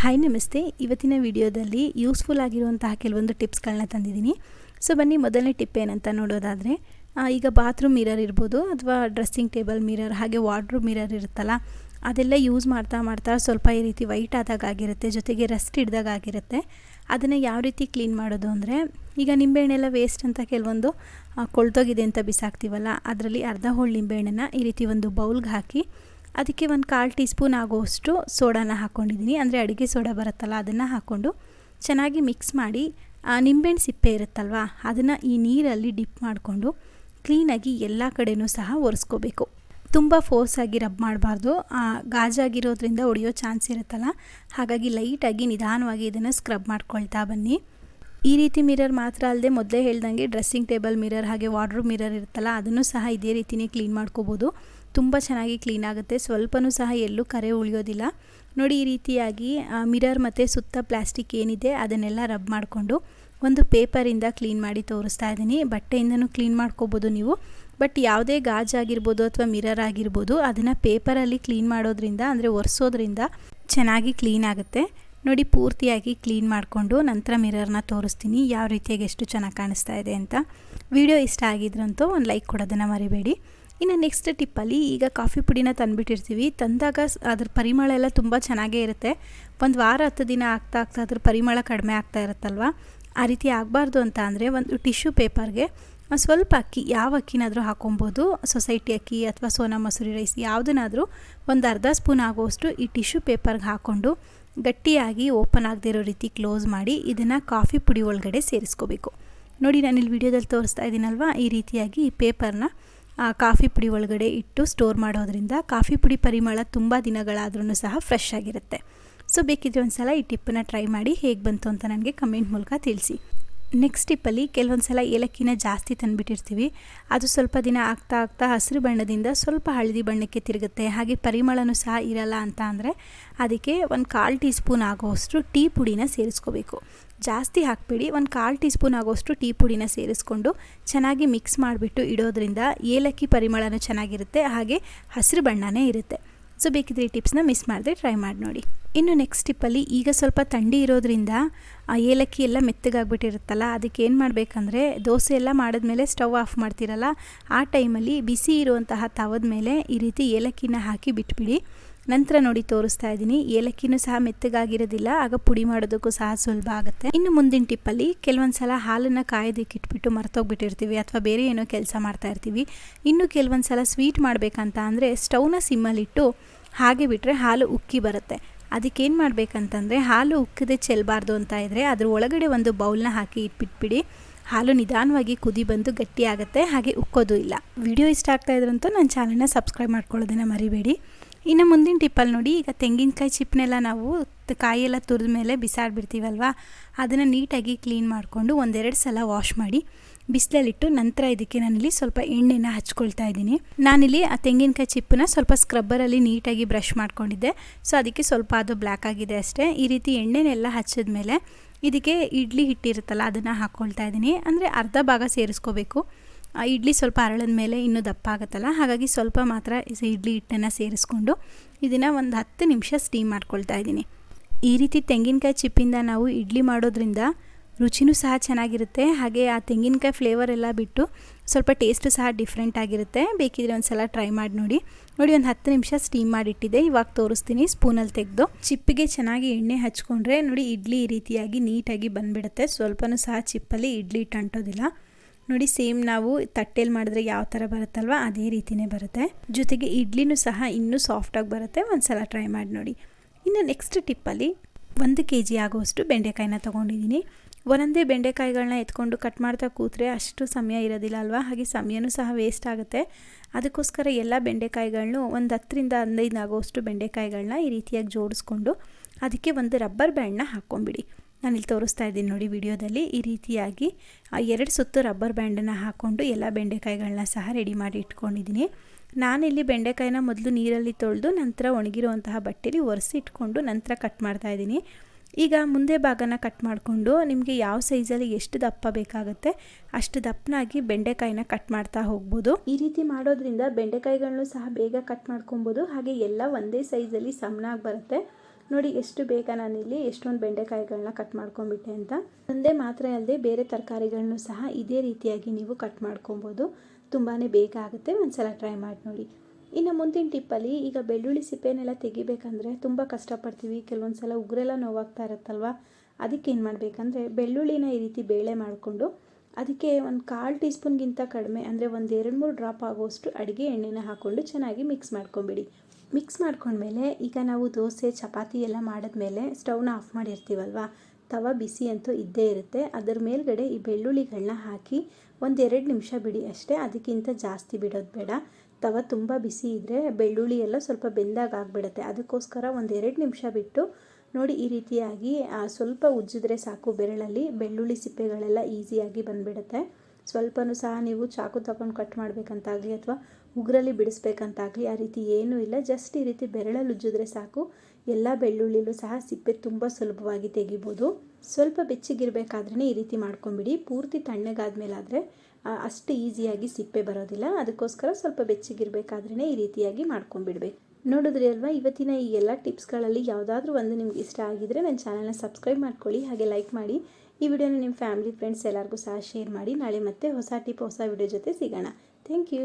Hi ನಮಸ್ತೆ. ಇವತ್ತಿನ ವಿಡಿಯೋದಲ್ಲಿ ಯೂಸ್ಫುಲ್ ಆಗಿರುವಂತಹ ಕೆಲವೊಂದು ಟಿಪ್ಸ್ಗಳನ್ನ ತಂದಿದ್ದೀನಿ. ಸೊ ಬನ್ನಿ, ಮೊದಲನೇ ಟಿಪ್ ಏನಂತ ನೋಡೋದಾದರೆ ಈಗ ಬಾತ್ರೂಮ್ ಮಿರರ್ ಇರ್ಬೋದು ಅಥವಾ ಡ್ರೆಸ್ಸಿಂಗ್ ಟೇಬಲ್ ಮಿರರ್ ಹಾಗೆ ವಾರ್ಡ್ರೂಮ್ ಮಿರರ್ ಇರುತ್ತಲ್ಲ, ಅದೆಲ್ಲ ಯೂಸ್ ಮಾಡ್ತಾ ಮಾಡ್ತಾ ಸ್ವಲ್ಪ ಈ ರೀತಿ ವೈಟ್ ಆದಾಗ ಆಗಿರುತ್ತೆ, ಜೊತೆಗೆ ರಸ್ಟ್ ಹಿಡ್ದಾಗ ಆಗಿರುತ್ತೆ. ಅದನ್ನು ಯಾವ ರೀತಿ ಕ್ಲೀನ್ ಮಾಡೋದು ಅಂದರೆ, ಈಗ ನಿಂಬೆಹಣ್ಣೆಲ್ಲ ವೇಸ್ಟ್ ಅಂತ ಕೆಲವೊಂದು ಕೊಳ್ತೋಗಿದೆ ಅಂತ ಬಿಸಾಕ್ತೀವಲ್ಲ, ಅದರಲ್ಲಿ ಅರ್ಧ ಹೋಳು ನಿಂಬೆಹಣ್ಣನ್ನು ಈ ರೀತಿ ಒಂದು ಬೌಲ್ಗೆ ಹಾಕಿ ಅದಕ್ಕೆ ಒಂದು ಕಾಲು ಟೀ ಸ್ಪೂನ್ ಆಗೋಷ್ಟು ಸೋಡಾನ ಹಾಕ್ಕೊಂಡಿದ್ದೀನಿ. ಅಂದರೆ ಅಡುಗೆ ಸೋಡಾ ಬರುತ್ತಲ್ಲ, ಅದನ್ನು ಹಾಕ್ಕೊಂಡು ಚೆನ್ನಾಗಿ ಮಿಕ್ಸ್ ಮಾಡಿ ನಿಂಬೆಹಣ್ಣು ಸಿಪ್ಪೆ ಇರುತ್ತಲ್ವ, ಅದನ್ನು ಈ ನೀರಲ್ಲಿ ಡಿಪ್ ಮಾಡಿಕೊಂಡು ಕ್ಲೀನಾಗಿ ಎಲ್ಲ ಕಡೆಯೂ ಸಹ ಒರೆಸ್ಕೋಬೇಕು. ತುಂಬ ಫೋರ್ಸಾಗಿ ರಬ್ ಮಾಡಬಾರ್ದು. ಗಾಜಾಗಿರೋದ್ರಿಂದ ಒಡೆಯೋ ಚಾನ್ಸ್ ಇರುತ್ತಲ್ಲ, ಹಾಗಾಗಿ ಲೈಟಾಗಿ ನಿಧಾನವಾಗಿ ಇದನ್ನು ಸ್ಕ್ರಬ್ ಮಾಡ್ಕೊಳ್ತಾ ಬನ್ನಿ. ಈ ರೀತಿ ಮಿರರ್ ಮಾತ್ರ ಅಲ್ಲದೆ ಮೊದಲೇ ಹೇಳ್ದಂಗೆ ಡ್ರೆಸ್ಸಿಂಗ್ ಟೇಬಲ್ ಮಿರರ್ ಹಾಗೆ ವಾಡ್ರೂಮ್ ಮಿರರ್ ಇರುತ್ತಲ್ಲ, ಅದನ್ನು ಸಹ ಇದೇ ರೀತಿಯೇ ಕ್ಲೀನ್ ಮಾಡ್ಕೋಬೋದು. ತುಂಬ ಚೆನ್ನಾಗಿ ಕ್ಲೀನ್ ಆಗುತ್ತೆ. ಸ್ವಲ್ಪನೂ ಸಹ ಎಲ್ಲೂ ಕರೆ ಉಳಿಯೋದಿಲ್ಲ. ನೋಡಿ ಈ ರೀತಿಯಾಗಿ ಮಿರರ್ ಮತ್ತು ಸುತ್ತ ಪ್ಲಾಸ್ಟಿಕ್ ಏನಿದೆ ಅದನ್ನೆಲ್ಲ ರಬ್ ಮಾಡಿಕೊಂಡು ಒಂದು ಪೇಪರಿಂದ ಕ್ಲೀನ್ ಮಾಡಿ ತೋರಿಸ್ತಾ ಇದ್ದೀನಿ. ಬಟ್ಟೆಯಿಂದನೂ ಕ್ಲೀನ್ ಮಾಡ್ಕೋಬೋದು ನೀವು. ಬಟ್ ಯಾವುದೇ ಗಾಜ್ ಆಗಿರ್ಬೋದು ಅಥವಾ ಮಿರರ್ ಆಗಿರ್ಬೋದು, ಅದನ್ನು ಪೇಪರಲ್ಲಿ ಕ್ಲೀನ್ ಮಾಡೋದ್ರಿಂದ, ಅಂದರೆ ಒರೆಸೋದ್ರಿಂದ ಚೆನ್ನಾಗಿ ಕ್ಲೀನ್ ಆಗುತ್ತೆ. ನೋಡಿ ಪೂರ್ತಿಯಾಗಿ ಕ್ಲೀನ್ ಮಾಡಿಕೊಂಡು ನಂತರ ಮಿರರ್ನ ತೋರಿಸ್ತೀನಿ. ಯಾವ ರೀತಿಯಾಗಿ ಎಷ್ಟು ಚೆನ್ನಾಗಿ ಕಾಣಿಸ್ತಾ ಇದೆ ಅಂತ. ವಿಡಿಯೋ ಇಷ್ಟ ಆಗಿದ್ರಂತೂ ಒಂದು ಲೈಕ್ ಕೊಡೋದನ್ನು ಮರಿಬೇಡಿ. ಇನ್ನು ನೆಕ್ಸ್ಟ್ ಟಿಪ್ಪಲ್ಲಿ ಈಗ ಕಾಫಿ ಪುಡಿನ ತಂದುಬಿಟ್ಟಿರ್ತೀವಿ. ತಂದಾಗ ಅದ್ರ ಪರಿಮಳ ಎಲ್ಲ ತುಂಬ ಚೆನ್ನಾಗೇ ಇರುತ್ತೆ. ಒಂದು ವಾರ ಹತ್ತು ದಿನ ಆಗ್ತಾ ಆಗ್ತಾ ಅದ್ರ ಪರಿಮಳ ಕಡಿಮೆ ಆಗ್ತಾ ಇರುತ್ತಲ್ವ? ಆ ರೀತಿ ಆಗಬಾರ್ದು ಅಂತ ಅಂದರೆ ಒಂದು ಟಿಶ್ಯೂ ಪೇಪರ್ಗೆ ಸ್ವಲ್ಪ ಅಕ್ಕಿ, ಯಾವ ಅಕ್ಕಿನಾದರೂ ಹಾಕೊಬೋದು. ಸೊಸೈಟಿ ಅಕ್ಕಿ ಅಥವಾ ಸೋನಾ ಮಸೂರಿ ರೈಸ್ ಯಾವುದನ್ನಾದರೂ ಒಂದು ಅರ್ಧ ಸ್ಪೂನ್ ಆಗುವಷ್ಟು ಈ ಟಿಶ್ಯೂ ಪೇಪರ್ಗೆ ಹಾಕ್ಕೊಂಡು ಗಟ್ಟಿಯಾಗಿ ಓಪನ್ ಆಗದೇ ಇರೋ ರೀತಿ ಕ್ಲೋಸ್ ಮಾಡಿ ಇದನ್ನು ಕಾಫಿ ಪುಡಿ ಒಳಗಡೆ ಸೇರಿಸ್ಕೋಬೇಕು. ನೋಡಿ ನಾನು ಇಲ್ಲಿ ವಿಡಿಯೋದಲ್ಲಿ ತೋರಿಸ್ತಾ ಇದ್ದೀನಲ್ವ? ಈ ರೀತಿಯಾಗಿ ಈ ಪೇಪರ್ನ ಕಾಫಿ ಪುಡಿ ಒಳಗಡೆ ಇಟ್ಟು ಸ್ಟೋರ್ ಮಾಡೋದ್ರಿಂದ ಕಾಫಿ ಪುಡಿ ಪರಿಮಳ ತುಂಬ ದಿನಗಳಾದ್ರೂ ಸಹ ಫ್ರೆಶ್ ಆಗಿರುತ್ತೆ. ಸೊ ಬೇಕಿದ್ರೆ ಒಂದು ಸಲ ಈ ಟಿಪ್ಪನ್ನು ಟ್ರೈ ಮಾಡಿ ಹೇಗೆ ಬಂತು ಅಂತ ನನಗೆ ಕಮೆಂಟ್ ಮೂಲಕ ತಿಳಿಸಿ. ನೆಕ್ಸ್ಟ್ ಟಿಪ್ಪಲ್ಲಿ ಕೆಲವೊಂದು ಸಲ ಏಲಕ್ಕಿನ ಜಾಸ್ತಿ ತಂದುಬಿಟ್ಟಿರ್ತೀವಿ. ಅದು ಸ್ವಲ್ಪ ದಿನ ಆಗ್ತಾ ಆಗ್ತಾ ಹಸಿರು ಬಣ್ಣದಿಂದ ಸ್ವಲ್ಪ ಹಳದಿ ಬಣ್ಣಕ್ಕೆ ತಿರುಗುತ್ತೆ. ಹಾಗೆ ಪರಿಮಳನೂ ಸಹ ಇರಲ್ಲ ಅಂತ ಅಂದರೆ ಅದಕ್ಕೆ ಒಂದು ಕಾಲು ಟೀ ಸ್ಪೂನ್ ಆಗೋಷ್ಟು ಟೀ ಪುಡಿನ ಸೇರಿಸ್ಕೋಬೇಕು. ಜಾಸ್ತಿ ಹಾಕಬೇಡಿ. ಒಂದು ಕಾಲು ಟೀ ಸ್ಪೂನ್ ಆಗೋಷ್ಟು ಟೀ ಪುಡಿನ ಸೇರಿಸ್ಕೊಂಡು ಚೆನ್ನಾಗಿ ಮಿಕ್ಸ್ ಮಾಡಿಬಿಟ್ಟು ಇಡೋದ್ರಿಂದ ಏಲಕ್ಕಿ ಪರಿಮಳನೂ ಚೆನ್ನಾಗಿರುತ್ತೆ. ಹಾಗೆ ಹಸಿರು ಬಣ್ಣನೇ ಇರುತ್ತೆ. ಸೊ ಬೇಕಿದ್ರೆ ಈ ಟಿಪ್ಸ್ನ ಮಿಸ್ ಮಾಡಿದ್ರೆ ಟ್ರೈ ಮಾಡಿ ನೋಡಿ. ಇನ್ನು ನೆಕ್ಸ್ಟ್ ಟಿಪ್ಪಲ್ಲಿ ಈಗ ಸ್ವಲ್ಪ ಥಂಡಿ ಇರೋದ್ರಿಂದ ಆ ಏಲಕ್ಕಿ ಎಲ್ಲ ಮೆತ್ತಗಾಗ್ಬಿಟ್ಟಿರುತ್ತಲ್ಲ, ಅದಕ್ಕೆ ಏನು ಮಾಡಬೇಕಂದ್ರೆ ದೋಸೆ ಎಲ್ಲ ಮಾಡಿದ್ಮೇಲೆ ಸ್ಟವ್ ಆಫ್ ಮಾಡ್ತಿರಲ್ಲ, ಆ ಟೈಮಲ್ಲಿ ಬಿಸಿ ಇರುವಂತಹ ತವದ ಮೇಲೆ ಈ ರೀತಿ ಏಲಕ್ಕಿನ ಹಾಕಿ ಬಿಟ್ಬಿಡಿ. ನಂತರ ನೋಡಿ ತೋರಿಸ್ತಾ ಇದ್ದೀನಿ, ಏಲಕ್ಕಿನೂ ಸಹ ಮೆತ್ತಗಾಗಿರೋದಿಲ್ಲ, ಆಗ ಪುಡಿ ಮಾಡೋದಕ್ಕೂ ಸಹ ಸುಲಭ ಆಗುತ್ತೆ. ಇನ್ನು ಮುಂದಿನ ಟಿಪ್ಪಲ್ಲಿ ಕೆಲವೊಂದು ಸಲ ಹಾಲನ್ನು ಇಟ್ಬಿಟ್ಟು ಮರ್ತೋಗ್ಬಿಟ್ಟಿರ್ತೀವಿ ಅಥವಾ ಬೇರೆ ಏನೋ ಕೆಲಸ ಮಾಡ್ತಾ ಇರ್ತೀವಿ. ಇನ್ನು ಕೆಲವೊಂದು ಸಲ ಸ್ವೀಟ್ ಮಾಡಬೇಕಂತ ಅಂದರೆ ಸ್ಟವ್ನ ಸಿಮ್ಮಲ್ಲಿಟ್ಟು ಹಾಗೆ ಬಿಟ್ಟರೆ ಹಾಲು ಉಕ್ಕಿ ಬರುತ್ತೆ. ಅದಕ್ಕೇನು ಮಾಡಬೇಕಂತಂದರೆ ಹಾಲು ಉಕ್ಕದೆ ಚೆಲ್ಲಬಾರ್ದು ಅಂತ ಇದ್ದರೆ ಅದ್ರ ಒಳಗಡೆ ಒಂದು ಬೌಲ್ನ ಹಾಕಿ ಇಟ್ಬಿಟ್ಬಿಡಿ. ಹಾಲು ನಿಧಾನವಾಗಿ ಕುದಿ ಬಂದು ಗಟ್ಟಿ ಆಗುತ್ತೆ, ಹಾಗೆ ಉಕ್ಕೋದು ಇಲ್ಲ. ವಿಡಿಯೋ ಇಷ್ಟ ಆಗ್ತಾ ಇದ್ರಂತೂ ನನ್ನ ಚಾನಲ್ನ ಸಬ್ಸ್ಕ್ರೈಬ್ ಮಾಡ್ಕೊಳ್ಳೋದನ್ನು ಮರಿಬೇಡಿ. ಇನ್ನು ಮುಂದಿನ ಟಿಪ್ಪಲ್ಲಿ ನೋಡಿ, ಈಗ ತೆಂಗಿನಕಾಯಿ ಚಿಪ್ಪನೆಲ್ಲ ನಾವು ಕಾಯಿಯೆಲ್ಲ ತುರಿದ ಮೇಲೆ ಬಿಸಾಡ್ಬಿಡ್ತೀವಲ್ವ, ಅದನ್ನು ನೀಟಾಗಿ ಕ್ಲೀನ್ ಮಾಡಿಕೊಂಡು ಒಂದೆರಡು ಸಲ ವಾಶ್ ಮಾಡಿ ಬಿಸಿಲಲ್ಲಿಟ್ಟು ನಂತರ ಇದಕ್ಕೆ ನಾನಿಲ್ಲಿ ಸ್ವಲ್ಪ ಎಣ್ಣೆನ ಹಚ್ಕೊಳ್ತಾ ಇದ್ದೀನಿ. ನಾನಿಲ್ಲಿ ಆ ತೆಂಗಿನಕಾಯಿ ಚಿಪ್ಪನ್ನ ಸ್ವಲ್ಪ ಸ್ಕ್ರಬ್ಬರಲ್ಲಿ ನೀಟಾಗಿ ಬ್ರಷ್ ಮಾಡ್ಕೊಂಡಿದ್ದೆ. ಸೊ ಅದಕ್ಕೆ ಸ್ವಲ್ಪ ಅದು ಬ್ಲ್ಯಾಕ್ ಆಗಿದೆ ಅಷ್ಟೇ. ಈ ರೀತಿ ಎಣ್ಣೆನೆಲ್ಲ ಹಚ್ಚಿದ ಮೇಲೆ ಇದಕ್ಕೆ ಇಡ್ಲಿ ಹಿಟ್ಟಿರುತ್ತಲ್ಲ, ಅದನ್ನು ಹಾಕ್ಕೊಳ್ತಾ ಇದ್ದೀನಿ. ಅಂದರೆ ಅರ್ಧ ಭಾಗ ಸೇರಿಸ್ಕೋಬೇಕು. ಇಡ್ಲಿ ಸ್ವಲ್ಪ ಅರಳದ ಮೇಲೆ ಇನ್ನೂ ದಪ್ಪ ಆಗುತ್ತಲ್ಲ, ಹಾಗಾಗಿ ಸ್ವಲ್ಪ ಮಾತ್ರ ಇಡ್ಲಿ ಹಿಟ್ಟನ್ನು ಸೇರಿಸ್ಕೊಂಡು ಇದನ್ನು ಒಂದು ಹತ್ತು ನಿಮಿಷ ಸ್ಟೀಮ್ ಮಾಡ್ಕೊಳ್ತಾ ಇದ್ದೀನಿ. ಈ ರೀತಿ ತೆಂಗಿನಕಾಯಿ ಚಿಪ್ಪಿಂದ ನಾವು ಇಡ್ಲಿ ಮಾಡೋದ್ರಿಂದ ರುಚಿನೂ ಸಹ ಚೆನ್ನಾಗಿರುತ್ತೆ. ಹಾಗೆ ಆ ತೆಂಗಿನಕಾಯಿ ಫ್ಲೇವರ್ ಎಲ್ಲ ಬಿಟ್ಟು ಸ್ವಲ್ಪ ಟೇಸ್ಟು ಸಹ ಡಿಫ್ರೆಂಟ್ ಆಗಿರುತ್ತೆ. ಬೇಕಿದ್ರೆ ಒಂದು ಸಲ ಟ್ರೈ ಮಾಡಿ ನೋಡಿ. ನೋಡಿ ಒಂದು ಹತ್ತು ನಿಮಿಷ ಸ್ಟೀಮ್ ಮಾಡಿಟ್ಟಿದೆ. ಇವಾಗ ತೋರಿಸ್ತೀನಿ ಸ್ಪೂನಲ್ಲಿ ತೆಗೆದು. ಚಿಪ್ಪಿಗೆ ಚೆನ್ನಾಗಿ ಎಣ್ಣೆ ಹಚ್ಕೊಂಡ್ರೆ ನೋಡಿ ಇಡ್ಲಿ ಈ ರೀತಿಯಾಗಿ ನೀಟಾಗಿ ಬಂದುಬಿಡುತ್ತೆ. ಸ್ವಲ್ಪನೂ ಸಹ ಚಿಪ್ಪಲ್ಲಿ ಇಡ್ಲಿ ಟಂಟೋದಿಲ್ಲ ನೋಡಿ ಸೇಮ್ ನಾವು ತಟ್ಟೆಲಿ ಮಾಡಿದ್ರೆ ಯಾವ ಥರ ಬರುತ್ತಲ್ವ ಅದೇ ರೀತಿಯೇ ಬರುತ್ತೆ. ಜೊತೆಗೆ ಇಡ್ಲಿನೂ ಸಹ ಇನ್ನೂ ಸಾಫ್ಟಾಗಿ ಬರುತ್ತೆ. ಒಂದು ಸಲ ಟ್ರೈ ಮಾಡಿ ನೋಡಿ. ಇನ್ನು ನೆಕ್ಸ್ಟ್ ಟಿಪ್ಪಲ್ಲಿ ಒಂದು ಕೆ ಜಿ ಆಗುವಷ್ಟು ಬೆಂಡೆಕಾಯಿನ ತೊಗೊಂಡಿದ್ದೀನಿ. ಒಂದೊಂದೇ ಬೆಂಡೆಕಾಯಿಗಳನ್ನ ಎತ್ಕೊಂಡು ಕಟ್ ಮಾಡ್ತಾ ಕೂತ್ರೆ ಅಷ್ಟು ಸಮಯ ಇರೋದಿಲ್ಲ ಅಲ್ವಾ? ಹಾಗೆ ಸಮಯನೂ ಸಹ ವೇಸ್ಟ್ ಆಗುತ್ತೆ. ಅದಕ್ಕೋಸ್ಕರ ಎಲ್ಲ ಬೆಂಡೆಕಾಯಿಗಳನ್ನೂ ಒಂದು ಹತ್ತರಿಂದ ಹದಿನೈದು ಆಗೋಷ್ಟು ಬೆಂಡೆಕಾಯಿಗಳನ್ನ ಈ ರೀತಿಯಾಗಿ ಜೋಡಿಸ್ಕೊಂಡು ಅದಕ್ಕೆ ಒಂದು ರಬ್ಬರ್ ಬ್ಯಾಂಡ್ನ ಹಾಕ್ಕೊಂಬಿಡಿ ಇಲ್ಲಿ ತೋರಿಸ್ತಾ ಇದ್ದೀನಿ ನೋಡಿ ವಿಡಿಯೋದಲ್ಲಿ. ಈ ರೀತಿಯಾಗಿ ಎರಡು ಸುತ್ತು ರಬ್ಬರ್ ಬ್ಯಾಂಡನ್ನು ಹಾಕ್ಕೊಂಡು ಎಲ್ಲ ಬೆಂಡೆಕಾಯಿಗಳನ್ನ ಸಹ ರೆಡಿ ಮಾಡಿ ಇಟ್ಕೊಂಡಿದ್ದೀನಿ. ನಾನಿಲ್ಲಿ ಬೆಂಡೆಕಾಯಿನ ಮೊದಲು ನೀರಲ್ಲಿ ತೊಳೆದು ನಂತರ ಒಣಗಿರುವಂತಹ ಬಟ್ಟೆಲಿ ಒರೆಸಿ ಇಟ್ಕೊಂಡು ನಂತರ ಕಟ್ ಮಾಡ್ತಾ ಇದ್ದೀನಿ. ಈಗ ಮುಂದೆ ಭಾಗನ ಕಟ್ ಮಾಡಿಕೊಂಡು ನಿಮಗೆ ಯಾವ ಸೈಜಲ್ಲಿ ಎಷ್ಟು ದಪ್ಪ ಬೇಕಾಗುತ್ತೆ ಅಷ್ಟು ದಪ್ಪನಾಗಿ ಬೆಂಡೆಕಾಯಿನ ಕಟ್ ಮಾಡ್ತಾ ಹೋಗ್ಬೋದು. ಈ ರೀತಿ ಮಾಡೋದ್ರಿಂದ ಬೆಂಡೆಕಾಯಿಗಳನ್ನು ಸಹ ಬೇಗ ಕಟ್ ಮಾಡ್ಕೊಬೋದು. ಹಾಗೆ ಎಲ್ಲ ಒಂದೇ ಸೈಜಲ್ಲಿ ಸಮನಾಗಿ ಬರುತ್ತೆ. ನೋಡಿ ಎಷ್ಟು ಬೇಗ ನಾನಿಲ್ಲಿ ಎಷ್ಟೊಂದು ಬೆಂಡೆಕಾಯಿಗಳನ್ನ ಕಟ್ ಮಾಡ್ಕೊಂಡ್ಬಿಟ್ಟೆ ಅಂತ. ಒಂದೇ ಮಾತ್ರ ಅಲ್ಲದೆ ಬೇರೆ ತರಕಾರಿಗಳನ್ನು ಸಹ ಇದೇ ರೀತಿಯಾಗಿ ನೀವು ಕಟ್ ಮಾಡ್ಕೊಬೋದು. ತುಂಬಾ ಬೇಗ ಆಗುತ್ತೆ. ಒಂದ್ಸಲ ಟ್ರೈ ಮಾಡಿ ನೋಡಿ. ಇನ್ನು ಮುಂದಿನ ಟಿಪ್ಪಲ್ಲಿ ಈಗ ಬೆಳ್ಳುಳ್ಳಿ ಸಿಪ್ಪೆನೆಲ್ಲ ತೆಗಿಬೇಕಂದ್ರೆ ತುಂಬ ಕಷ್ಟಪಡ್ತೀವಿ. ಕೆಲವೊಂದು ಸಲ ಉಗುರೆಲ್ಲ ನೋವಾಗ್ತಾ ಇರುತ್ತಲ್ವ? ಅದಕ್ಕೆ ಏನು ಮಾಡಬೇಕಂದ್ರೆ ಬೆಳ್ಳುಳ್ಳಿನ ಈ ರೀತಿ ಬೇಳೆ ಮಾಡಿಕೊಂಡು ಅದಕ್ಕೆ ಒಂದು ಕಾಲು ಟೀ ಸ್ಪೂನ್ಗಿಂತ ಕಡಿಮೆ, ಅಂದರೆ ಒಂದು ಎರಡು ಮೂರು ಡ್ರಾಪ್ ಆಗೋಷ್ಟು ಅಡುಗೆ ಎಣ್ಣೆನ ಹಾಕ್ಕೊಂಡು ಚೆನ್ನಾಗಿ ಮಿಕ್ಸ್ ಮಾಡ್ಕೊಂಬಿಡಿ. ಮಿಕ್ಸ್ ಮಾಡ್ಕೊಂಡ್ಮೇಲೆ ಈಗ ನಾವು ದೋಸೆ, ಚಪಾತಿ ಎಲ್ಲ ಮಾಡಿದ್ಮೇಲೆ ಸ್ಟವ್ನ ಆಫ್ ಮಾಡಿರ್ತೀವಲ್ವ? ತವ, ಬಿಸಿ ಅಂತೂ ಇದ್ದೇ ಇರುತ್ತೆ. ಅದರ ಮೇಲ್ಗಡೆ ಈ ಬೆಳ್ಳುಳ್ಳಿಗಳನ್ನ ಹಾಕಿ ಒಂದೆರಡು ನಿಮಿಷ ಬಿಡಿ ಅಷ್ಟೇ, ಅದಕ್ಕಿಂತ ಜಾಸ್ತಿ ಬಿಡೋದು ಬೇಡ. ತವ ತುಂಬ ಬಿಸಿ ಇದ್ದರೆ ಬೆಳ್ಳುಳ್ಳಿ ಎಲ್ಲ ಸ್ವಲ್ಪ ಬೆಂದಾಗ ಆಗಿಬಿಡುತ್ತೆ. ಅದಕ್ಕೋಸ್ಕರ ಒಂದೆರಡು ನಿಮಿಷ ಬಿಟ್ಟು ನೋಡಿ ಈ ರೀತಿಯಾಗಿ ಸ್ವಲ್ಪ ಉಜ್ಜಿದ್ರೆ ಸಾಕು ಬೆರಳಲ್ಲಿ. ಬೆಳ್ಳುಳ್ಳಿ ಸಿಪ್ಪೆಗಳೆಲ್ಲ ಈಸಿಯಾಗಿ ಬಂದುಬಿಡುತ್ತೆ. ಸ್ವಲ್ಪನೂ ಸಹ ನೀವು ಚಾಕು ತಗೊಂಡು ಕಟ್ ಮಾಡಬೇಕಂತಾಗಲಿ ಅಥವಾ ಉಗ್ರಲ್ಲಿ ಬಿಡಿಸ್ಬೇಕಂತಾಗಲಿ ಆ ರೀತಿ ಏನೂ ಇಲ್ಲ. ಜಸ್ಟ್ ಈ ರೀತಿ ಬೆರಳಲ್ಲಿ ಉಜ್ಜಿದ್ರೆ ಸಾಕು. ಎಲ್ಲ ಬೆಳ್ಳುಳ್ಳಿಲೂ ಸಹ ಸಿಪ್ಪೆ ತುಂಬ ಸುಲಭವಾಗಿ ತೆಗಿಬೋದು. ಸ್ವಲ್ಪ ಬೆಚ್ಚಗಿರಬೇಕಾದ್ರೇ ಈ ರೀತಿ ಮಾಡ್ಕೊಂಬಿಡಿ. ಪೂರ್ತಿ ತಣ್ಣಗಾದ್ಮೇಲಾದರೆ ಅಷ್ಟು ಈಸಿಯಾಗಿ ಸಿಪ್ಪೆ ಬರೋದಿಲ್ಲ. ಅದಕ್ಕೋಸ್ಕರ ಸ್ವಲ್ಪ ಬೆಚ್ಚಗಿರಬೇಕಾದ್ರೇ ಈ ರೀತಿಯಾಗಿ ಮಾಡ್ಕೊಂಬಿಡ್ಬೇಕು. ನೋಡಿದ್ರಿ ಅಲ್ವಾ, ಇವತ್ತಿನ ಈ ಎಲ್ಲ ಟಿಪ್ಸ್ಗಳಲ್ಲಿ ಯಾವುದಾದ್ರೂ ಒಂದು ನಿಮ್ಗೆ ಇಷ್ಟ ಆಗಿದ್ರೆ ನನ್ನ ಚಾನಲ್ನ ಸಬ್ಸ್ಕ್ರೈಬ್ ಮಾಡ್ಕೊಳ್ಳಿ. ಹಾಗೆ ಲೈಕ್ ಮಾಡಿ. ಈ ವಿಡಿಯೋನ ನಿಮ್ಮ ಫ್ಯಾಮಿಲಿ ಫ್ರೆಂಡ್ಸ್ ಎಲ್ಲರಿಗೂ ಸಹ ಶೇರ್ ಮಾಡಿ. ನಾಳೆ ಮತ್ತೆ ಹೊಸ ಟಿಪ್ ಹೊಸ ವಿಡಿಯೋ ಜೊತೆ ಸಿಗೋಣ. Thank you